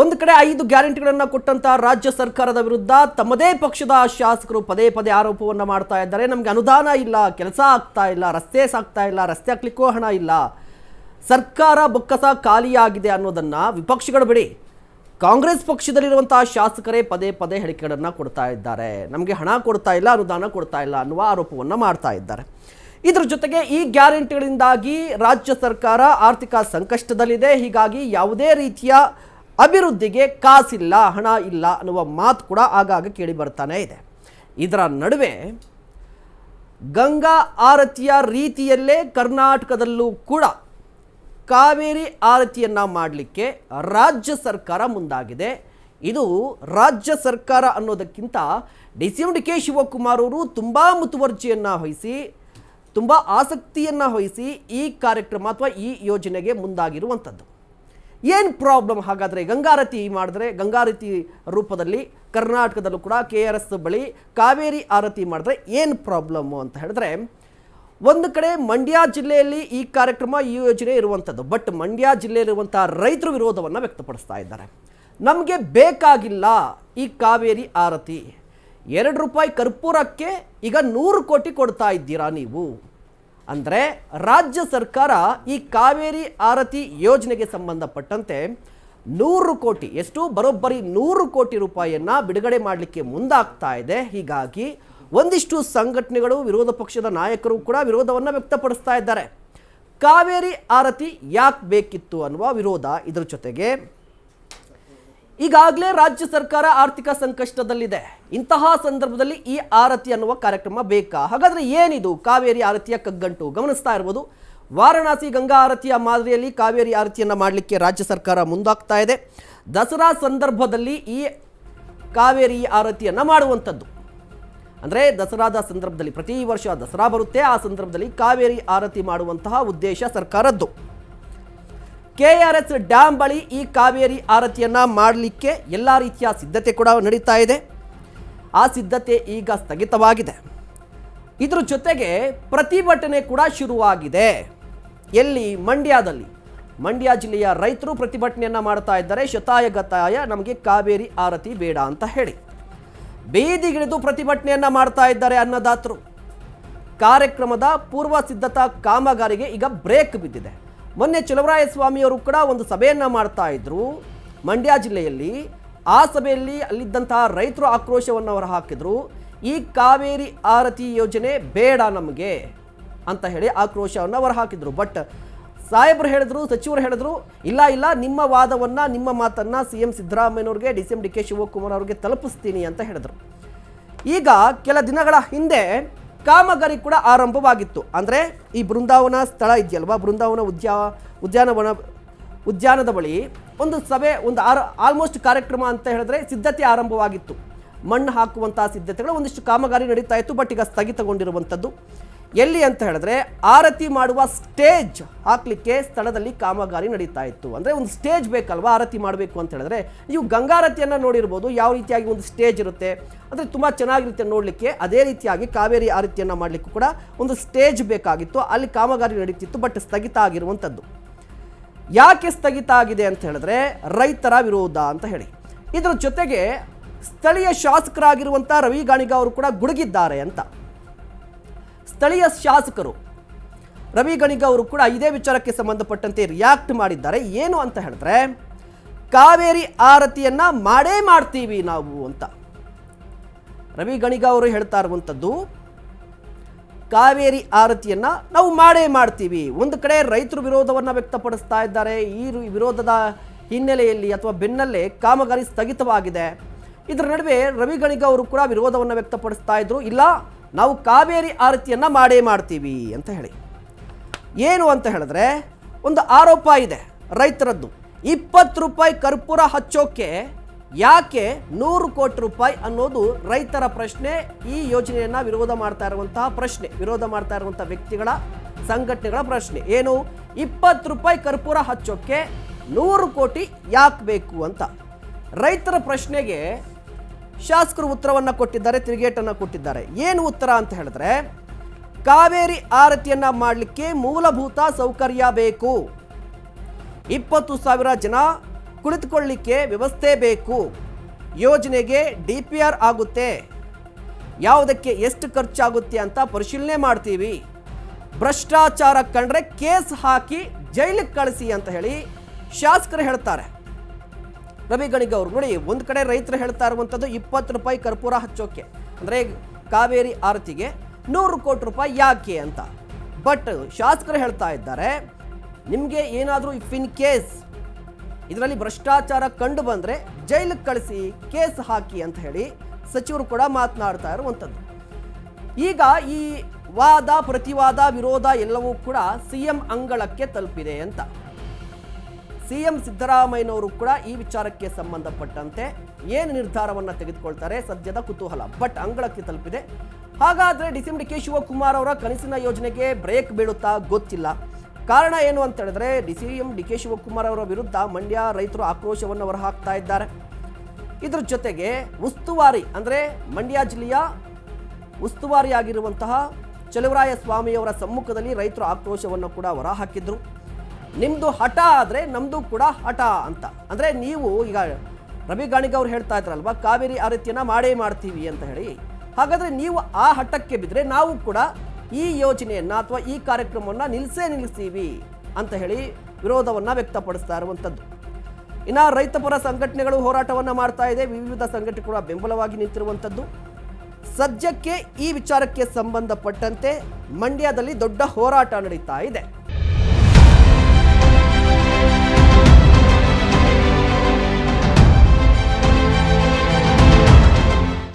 ಒಂದು ಕಡೆ ಐದು ಗ್ಯಾರಂಟಿಗಳನ್ನು ಕೊಟ್ಟಂತಹ ರಾಜ್ಯ ಸರ್ಕಾರದ ವಿರುದ್ಧ ತಮ್ಮದೇ ಪಕ್ಷದ ಶಾಸಕರು ಪದೇ ಪದೇ ಆರೋಪವನ್ನು ಮಾಡ್ತಾ ಇದ್ದಾರೆ. ನಮಗೆ ಅನುದಾನ ಇಲ್ಲ, ಕೆಲಸ ಆಗ್ತಾ ಇಲ್ಲ, ರಸ್ತೆ ಸಾಗ್ತಾ ಇಲ್ಲ, ರಸ್ತೆ ಹಾಕ್ಲಿಕ್ಕೂ ಹಣ ಇಲ್ಲ. ಸರ್ಕಾರ ಬೊಕ್ಕಸ ಖಾಲಿಯಾಗಿದೆ ಅನ್ನೋದನ್ನು ವಿಪಕ್ಷಗಳು ಬಿಡಿ. ಕಾಂಗ್ರೆಸ್ ಪಕ್ಷದಲ್ಲಿರುವಂತಹ ಶಾಸಕರೇ ಪದೇ ಪದೇ ಹೇಳಿಕೆಗಳನ್ನು ಕೊಡ್ತಾ ಇದ್ದಾರೆ. ನಮಗೆ ಹಣ ಕೊಡ್ತಾ ಇಲ್ಲ, ಅನುದಾನ ಕೊಡ್ತಾ ಇಲ್ಲ ಅನ್ನುವ ಆರೋಪವನ್ನು ಮಾಡ್ತಾ ಇದ್ದಾರೆ. ಇದರ ಜೊತೆಗೆ ಈ ಗ್ಯಾರಂಟಿಗಳಿಂದಾಗಿ ರಾಜ್ಯ ಸರ್ಕಾರ ಆರ್ಥಿಕ ಸಂಕಷ್ಟದಲ್ಲಿದೆ. ಹೀಗಾಗಿ ಯಾವುದೇ ರೀತಿಯ ಅಭಿವೃದ್ಧಿಗೆ ಕಾಸಿಲ್ಲ, ಹಣ ಇಲ್ಲ ಅನ್ನುವ ಮಾತು ಕೂಡ ಆಗಾಗ ಕೇಳಿ ಬರ್ತಾನೆ ಇದೆ. ಇದರ ನಡುವೆ ಗಂಗಾ ಆರತಿಯ ರೀತಿಯಲ್ಲೇ ಕರ್ನಾಟಕದಲ್ಲೂ ಕೂಡ ಕಾವೇರಿ ಆರತಿಯನ್ನು ಮಾಡಲಿಕ್ಕೆ ರಾಜ್ಯ ಸರ್ಕಾರ ಮುಂದಾಗಿದೆ. ಇದು ರಾಜ್ಯ ಸರ್ಕಾರ ಅನ್ನೋದಕ್ಕಿಂತ D C M D K Shivakumar ಅವರು ತುಂಬ ಮುತುವರ್ಜಿಯನ್ನು ವಹಿಸಿ, ತುಂಬ ಆಸಕ್ತಿಯನ್ನು ವಹಿಸಿ ಈ ಕಾರ್ಯಕ್ರಮ ಅಥವಾ ಈ ಯೋಜನೆಗೆ ಮುಂದಾಗಿರುವಂಥದ್ದು. ಏನು ಪ್ರಾಬ್ಲಮ್ ಹಾಗಾದರೆ ಗಂಗಾರತಿ ಮಾಡಿದ್ರೆ ಗಂಗಾರತಿ ರೂಪದಲ್ಲಿ ಕರ್ನಾಟಕದಲ್ಲೂ ಕೂಡ ಕೆ ಆರ್ ಎಸ್ ಬಳಿ ಕಾವೇರಿ ಆರತಿ ಮಾಡಿದ್ರೆ ಏನು ಪ್ರಾಬ್ಲಮ್ಮು ಅಂತ ಹೇಳಿದ್ರೆ, ಒಂದು ಕಡೆ ಮಂಡ್ಯ ಜಿಲ್ಲೆಯಲ್ಲಿ ಈ ಕಾರ್ಯಕ್ರಮ, ಈ ಯೋಜನೆ ಇರುವಂಥದ್ದು ಬಟ್ ಮಂಡ್ಯ ಜಿಲ್ಲೆಯಲ್ಲಿರುವಂಥ ರೈತರು ವಿರೋಧವನ್ನು ವ್ಯಕ್ತಪಡಿಸ್ತಾ ಇದ್ದಾರೆ. ನಮಗೆ ಬೇಕಾಗಿಲ್ಲ ಈ ಕಾವೇರಿ ಆರತಿ. ಎರಡು ರೂಪಾಯಿ ಕರ್ಪೂರಕ್ಕೆ ಈಗ ನೂರು ಕೋಟಿ ಕೊಡ್ತಾ ಇದ್ದೀರಾ ನೀವು? ಅಂದರೆ ರಾಜ್ಯ ಸರ್ಕಾರ ಈ ಕಾವೇರಿ ಆರತಿ ಯೋಜನೆಗೆ ಸಂಬಂಧಪಟ್ಟಂತೆ ನೂರು ಕೋಟಿ, ಎಷ್ಟು ಬರೋಬ್ಬರಿ ನೂರು ಕೋಟಿ ರೂಪಾಯಿಯನ್ನು ಬಿಡುಗಡೆ ಮಾಡಲಿಕ್ಕೆ ಮುಂದಾಗ್ತಾ ಇದೆ. ಹೀಗಾಗಿ ಒಂದಿಷ್ಟು ಸಂಘಟನೆಗಳು, ವಿರೋಧ ಪಕ್ಷದ ನಾಯಕರು ಕೂಡ ವಿರೋಧವನ್ನು ವ್ಯಕ್ತಪಡಿಸ್ತಾ ಇದ್ದಾರೆ. ಕಾವೇರಿ ಆರತಿ ಯಾಕೆ ಬೇಕಿತ್ತು ಅನ್ನುವ ವಿರೋಧ ಇದರ ಜೊತೆಗೆ ಈಗಾಗಲೇ ರಾಜ್ಯ ಸರ್ಕಾರ ಆರ್ಥಿಕ ಸಂಕಷ್ಟದಲ್ಲಿದೆ. ಇಂತಹ ಸಂದರ್ಭದಲ್ಲಿ ಈ ಆರತಿ ಅನ್ನುವ ಕಾರ್ಯಕ್ರಮ ಬೇಕಾ? ಹಾಗಾದರೆ ಏನಿದು? ಕಾವೇರಿ ಆರತಿಯ ಕಗ್ಗಂಟು. ಗಮನಿಸ್ತಾ ಇರ್ಬೋದು. ವಾರಣಾಸಿ ಗಂಗಾ ಆರತಿಯ ಮಾದರಿಯಲ್ಲಿ ಕಾವೇರಿ ಆರತಿಯನ್ನು ಮಾಡಲಿಕ್ಕೆ ರಾಜ್ಯ ಸರ್ಕಾರ ಮುಂದಾಗ್ತಾ ಇದೆ. ದಸರಾ ಸಂದರ್ಭದಲ್ಲಿ ಈ ಕಾವೇರಿ ಆರತಿಯನ್ನು ಮಾಡುವಂಥದ್ದು. ಅಂದರೆ ದಸರಾದ ಸಂದರ್ಭದಲ್ಲಿ ಪ್ರತಿ ವರ್ಷ ದಸರಾ ಬರುತ್ತೆ. ಆ ಸಂದರ್ಭದಲ್ಲಿ ಕಾವೇರಿ ಆರತಿ ಮಾಡುವಂತಹ ಉದ್ದೇಶ ಸರ್ಕಾರದ್ದು. ಕೆ ಆರ್ ಎಸ್ ಡ್ಯಾಮ್ ಬಳಿ ಈ ಕಾವೇರಿ ಆರತಿಯನ್ನು ಮಾಡಲಿಕ್ಕೆ ಎಲ್ಲ ರೀತಿಯ ಸಿದ್ಧತೆ ಕೂಡ ನಡೀತಾ ಇದೆ. ಆ ಸಿದ್ಧತೆ ಈಗ ಸ್ಥಗಿತವಾಗಿದೆ. ಇದ್ರ ಜೊತೆಗೆ ಪ್ರತಿಭಟನೆ ಕೂಡ ಶುರುವಾಗಿದೆ. ಎಲ್ಲಿ? ಮಂಡ್ಯದಲ್ಲಿ. ಮಂಡ್ಯ ಜಿಲ್ಲೆಯ ರೈತರು ಪ್ರತಿಭಟನೆಯನ್ನು ಮಾಡ್ತಾ ಇದ್ದಾರೆ. ಶತಾಯಗತಾಯ ನಮಗೆ ಕಾವೇರಿ ಆರತಿ ಬೇಡ ಅಂತ ಹೇಳಿ. ಬೀದಿಗಿಳಿದು ಪ್ರತಿಭಟನೆಯನ್ನು ಮಾಡ್ತಾ ಇದ್ದಾರೆ ಅನ್ನದಾತರು. ಕಾರ್ಯಕ್ರಮದ ಪೂರ್ವ ಸಿದ್ಧತಾ ಕಾಮಗಾರಿಗೆ ಈಗ ಬ್ರೇಕ್ ಬಿದ್ದಿದೆ. ಮೊನ್ನೆ ಚಲವರಾಯ ಸ್ವಾಮಿಯವರು ಕೂಡ ಒಂದು ಸಭೆಯನ್ನು ಮಾಡ್ತಾ ಇದ್ರು. ಮಂಡ್ಯ ಜಿಲ್ಲೆಯಲ್ಲಿ ಆ ಸಭೆಯಲ್ಲಿ ಅಲ್ಲಿದ್ದಂತಹ ರೈತರು ಆಕ್ರೋಶವನ್ನು ಅವರು ಹಾಕಿದ್ರು. ಈ ಕಾವೇರಿ ಆರತಿ ಯೋಜನೆ ಬೇಡ ನಮಗೆ ಅಂತ ಹೇಳಿ ಆಕ್ರೋಶವನ್ನು ಅವರು ಹಾಕಿದರು. ಬಟ್ ಸಾಹೇಬರು ಹೇಳಿದ್ರು, ಸಚಿವರು ಹೇಳಿದ್ರು, ಇಲ್ಲ ಇಲ್ಲ, ನಿಮ್ಮ ವಾದವನ್ನು, ನಿಮ್ಮ ಮಾತನ್ನು C M ಸಿದ್ದರಾಮಯ್ಯನವ್ರಿಗೆ, D C M D K Shivakumar ಅವ್ರಿಗೆ ತಲುಪಿಸ್ತೀನಿ ಅಂತ ಹೇಳಿದ್ರು. ಈಗ ಕೆಲ ದಿನಗಳ ಹಿಂದೆ ಕಾಮಗಾರಿ ಕೂಡ ಆರಂಭವಾಗಿತ್ತು. ಅಂದರೆ ಈ ಬೃಂದಾವನ ಸ್ಥಳ ಇದೆಯಲ್ವಾ? ಬೃಂದಾವನ ಉದ್ಯಾ, ಉದ್ಯಾನವನ, ಉದ್ಯಾನದ ಬಳಿ ಒಂದು ಸಭೆ, ಒಂದು ಆರ ಆಲ್ಮೋಸ್ಟ್ ಕಾರ್ಯಕ್ರಮ ಅಂತ ಹೇಳಿದ್ರೆ ಸಿದ್ಧತೆ ಆರಂಭವಾಗಿತ್ತು. ಮಣ್ಣು ಹಾಕುವಂತಹ ಸಿದ್ಧತೆಗಳು ಒಂದಿಷ್ಟು ಕಾಮಗಾರಿ ನಡೀತಾ ಇತ್ತು, ಬಟ್ ಈಗ ಸ್ಥಗಿತಗೊಂಡಿರುವಂಥದ್ದು. ಎಲ್ಲಿ ಅಂತ ಹೇಳಿದ್ರೆ ಆರತಿ ಮಾಡುವ ಸ್ಟೇಜ್ ಹಾಕ್ಲಿಕ್ಕೆ ಸ್ಥಳದಲ್ಲಿ ಕಾಮಗಾರಿ ನಡೀತಾ ಇತ್ತು. ಅಂದರೆ ಒಂದು ಸ್ಟೇಜ್ ಬೇಕಲ್ವಾ? ಆರತಿ ಮಾಡಬೇಕು ಅಂತ ಹೇಳಿದ್ರೆ ನೀವು ಗಂಗಾರತಿಯನ್ನು ನೋಡಿರ್ಬೋದು. ಯಾವ ರೀತಿಯಾಗಿ ಒಂದು ಸ್ಟೇಜ್ ಇರುತ್ತೆ? ಅಂದರೆ ತುಂಬ ಚೆನ್ನಾಗಿರುತ್ತೆ ನೋಡಲಿಕ್ಕೆ. ಅದೇ ರೀತಿಯಾಗಿ ಕಾವೇರಿ ಆರತಿಯನ್ನು ಮಾಡಲಿಕ್ಕೂ ಕೂಡ ಒಂದು ಸ್ಟೇಜ್ ಬೇಕಾಗಿತ್ತು. ಅಲ್ಲಿ ಕಾಮಗಾರಿ ನಡೀತಿತ್ತು, ಬಟ್ ಸ್ಥಗಿತ ಆಗಿರುವಂಥದ್ದು. ಯಾಕೆ ಸ್ಥಗಿತ ಆಗಿದೆ ಅಂತ ಹೇಳಿದ್ರೆ ರೈತರ ವಿರೋಧ ಅಂತ ಹೇಳಿ. ಇದರ ಜೊತೆಗೆ ಸ್ಥಳೀಯ ಶಾಸಕರಾಗಿರುವಂಥ ರವಿ ಗಾಣಿಗ ಅವರು ಕೂಡ ಗುಡುಗಿದ್ದಾರೆ ಅಂತ. ಸ್ಥಳೀಯ ಶಾಸಕರು ರವಿ ಗಣಿಗ ಅವರು ಕೂಡ ಇದೇ ವಿಚಾರಕ್ಕೆ ಸಂಬಂಧಪಟ್ಟಂತೆ ರಿಯಾಕ್ಟ್ ಮಾಡಿದ್ದಾರೆ. ಏನು ಅಂತ ಹೇಳಿದ್ರೆ, ಕಾವೇರಿ ಆರತಿಯನ್ನ ಮಾಡೇ ಮಾಡ್ತೀವಿ ನಾವು ಅಂತ. ರವಿ ಗಣಿಗ ಅವರು ಹೇಳ್ತಾ ಇರುವಂಥದ್ದು ಕಾವೇರಿ ಆರತಿಯನ್ನ ನಾವು ಮಾಡೇ ಮಾಡ್ತೀವಿ. ಒಂದು ಕಡೆ ರೈತರು ವಿರೋಧವನ್ನು ವ್ಯಕ್ತಪಡಿಸ್ತಾ ಇದ್ದಾರೆ. ಈ ವಿರೋಧದ ಹಿನ್ನೆಲೆಯಲ್ಲಿ ಅಥವಾ ಬೆನ್ನಲ್ಲೇ ಕಾಮಗಾರಿ ಸ್ಥಗಿತವಾಗಿದೆ. ಇದರ ನಡುವೆ ರವಿ ಗಣಿಗ ಅವರು ಕೂಡ ವಿರೋಧವನ್ನು ವ್ಯಕ್ತಪಡಿಸ್ತಾ ಇದ್ರು. ಇಲ್ಲ ನಾವು ಕಾವೇರಿ ಆರತಿಯನ್ನು ಮಾಡೇ ಮಾಡ್ತೀವಿ ಅಂತ ಹೇಳಿ. ಏನು ಅಂತ ಹೇಳಿದ್ರೆ ಒಂದು ಆರೋಪ ಇದೆ ರೈತರದ್ದು. ಇಪ್ಪತ್ತು ರೂಪಾಯಿ ಕರ್ಪೂರ ಹಚ್ಚೋಕೆ ಯಾಕೆ ನೂರು ಕೋಟಿ ರೂಪಾಯಿ ಅನ್ನೋದು ರೈತರ ಪ್ರಶ್ನೆ. ಈ ಯೋಜನೆಯನ್ನು ವಿರೋಧ ಮಾಡ್ತಾ ಇರುವಂತಹ ಪ್ರಶ್ನೆ, ವಿರೋಧ ಮಾಡ್ತಾ ಇರುವಂಥ ವ್ಯಕ್ತಿಗಳ ಸಂಘಟನೆಗಳ ಪ್ರಶ್ನೆ. ಏನು? ಇಪ್ಪತ್ತು ರೂಪಾಯಿ ಕರ್ಪೂರ ಹಚ್ಚೋಕ್ಕೆ ನೂರು ಕೋಟಿ ಯಾಕೆ ಬೇಕು ಅಂತ. ರೈತರ ಪ್ರಶ್ನೆಗೆ ಶಾಸಕರು ಉತ್ತರವನ್ನು ಕೊಟ್ಟಿದ್ದಾರೆ, ತಿರುಗೇಟನ್ನು ಕೊಟ್ಟಿದ್ದಾರೆ. ಏನು ಉತ್ತರ ಅಂತ ಹೇಳಿದ್ರೆ, ಕಾವೇರಿ ಆರತಿಯನ್ನ ಮಾಡಲಿಕ್ಕೆ ಮೂಲಭೂತ ಸೌಕರ್ಯ ಬೇಕು. ಇಪ್ಪತ್ತು ಸಾವಿರ ಜನ ಕುಳಿತುಕೊಳ್ಳಿಕ್ಕೆ ವ್ಯವಸ್ಥೆ ಬೇಕು. ಯೋಜನೆಗೆ ಡಿ ಪಿ ಆರ್ ಆಗುತ್ತೆ. ಯಾವುದಕ್ಕೆ ಎಷ್ಟು ಖರ್ಚಾಗುತ್ತೆ ಅಂತ ಪರಿಶೀಲನೆ ಮಾಡ್ತೀವಿ. ಭ್ರಷ್ಟಾಚಾರ ಕಂಡ್ರೆ ಕೇಸ್ ಹಾಕಿ ಜೈಲಿಗೆ ಕಳಿಸಿ ಅಂತ ಹೇಳಿ ಶಾಸಕರು ಹೇಳ್ತಾರೆ. ರವಿ ಗಣಿಗ ಅವರು ನೋಡಿ, ಒಂದು ಕಡೆ ರೈತರು ಹೇಳ್ತಾ ಇರುವಂಥದ್ದು ಇಪ್ಪತ್ತು ರೂಪಾಯಿ ಕರ್ಪೂರ ಹಚ್ಚೋಕೆ. ಅಂದರೆ ಕಾವೇರಿ ಆರತಿಗೆ ನೂರು ಕೋಟಿ ರೂಪಾಯಿ ಯಾಕೆ ಅಂತ. ಬಟ್ ಶಾಸಕರು ಹೇಳ್ತಾ ಇದ್ದಾರೆ, ನಿಮಗೆ ಏನಾದರೂ ಇಫ್ ಇನ್ ಕೇಸ್ ಇದರಲ್ಲಿ ಭ್ರಷ್ಟಾಚಾರ ಕಂಡು ಬಂದರೆ ಜೈಲಿಗೆ ಕಳಿಸಿ ಕೇಸ್ ಹಾಕಿ ಅಂತ ಹೇಳಿ ಸಚಿವರು ಕೂಡ ಮಾತನಾಡ್ತಾ ಇರುವಂಥದ್ದು ಈಗ ಈ ವಾದ, ಪ್ರತಿವಾದ, ವಿರೋಧ ಎಲ್ಲವೂ ಕೂಡ ಸಿ ಎಂ ಅಂಗಳಕ್ಕೆ ತಲುಪಿದೆ ಅಂತ. ಸಿಎಂ ಸಿದ್ದರಾಮಯ್ಯನವರು ಕೂಡ ಈ ವಿಚಾರಕ್ಕೆ ಸಂಬಂಧಪಟ್ಟಂತೆ ಏನು ನಿರ್ಧಾರವನ್ನು ತೆಗೆದುಕೊಳ್ತಾರೆ ಸದ್ಯದ ಕುತೂಹಲ. ಬಟ್ ಅಂಗಳಕ್ಕೆ ತಲುಪಿದೆ. ಹಾಗಾದರೆ D C M D K Shivakumar ಅವರ ಕನಸಿನ ಯೋಜನೆಗೆ ಬ್ರೇಕ್ ಬೀಳುತ್ತಾ ಗೊತ್ತಿಲ್ಲ. ಕಾರಣ ಏನು ಅಂತ ಹೇಳಿದ್ರೆ D C M D K Shivakumar ಅವರ ವಿರುದ್ಧ ಮಂಡ್ಯ ರೈತರು ಆಕ್ರೋಶವನ್ನು ಹೊರಹಾಕ್ತಾ ಇದ್ದಾರೆ. ಇದ್ರ ಜೊತೆಗೆ ಉಸ್ತುವಾರಿ ಅಂದರೆ ಮಂಡ್ಯ ಜಿಲ್ಲೆಯ ಉಸ್ತುವಾರಿಯಾಗಿರುವಂತಹ ಚಲುವರಾಯ ಸ್ವಾಮಿಯವರ ಸಮ್ಮುಖದಲ್ಲಿ ರೈತರು ಆಕ್ರೋಶವನ್ನು ಕೂಡ ಹೊರಹಾಕಿದ್ರು. ನಿಮ್ಮದು ಹಠ ಆದರೆ ನಮ್ಮದು ಕೂಡ ಹಠ ಅಂತ. ಅಂದರೆ ನೀವು ಈಗ ರವಿ ಗಾಣಿಗ ಅವ್ರು ಹೇಳ್ತಾ ಇದ್ರಲ್ವ, ಕಾವೇರಿ ಆರತಿಯನ್ನು ಮಾಡೇ ಮಾಡ್ತೀವಿ ಅಂತ ಹೇಳಿ. ಹಾಗಾದರೆ ನೀವು ಆ ಹಠಕ್ಕೆ ಬಿದ್ದರೆ ನಾವು ಕೂಡ ಈ ಯೋಜನೆಯನ್ನು ಅಥವಾ ಈ ಕಾರ್ಯಕ್ರಮವನ್ನು ನಿಲ್ಲಿಸೇ ನಿಲ್ಲಿಸ್ತೀವಿ ಅಂತ ಹೇಳಿ ವಿರೋಧವನ್ನು ವ್ಯಕ್ತಪಡಿಸ್ತಾ ಇರುವಂಥದ್ದು ಇನ್ನು ರೈತಪರ ಸಂಘಟನೆಗಳು ಹೋರಾಟವನ್ನು ಮಾಡ್ತಾ ಇದೆ, ವಿವಿಧ ಸಂಘಟನೆ ಕೂಡ ಬೆಂಬಲವಾಗಿ ನಿಂತಿರುವಂಥದ್ದು ಸದ್ಯಕ್ಕೆ ಈ ವಿಚಾರಕ್ಕೆ ಸಂಬಂಧಪಟ್ಟಂತೆ ಮಂಡ್ಯದಲ್ಲಿ ದೊಡ್ಡ ಹೋರಾಟ ನಡೀತಾ ಇದೆ.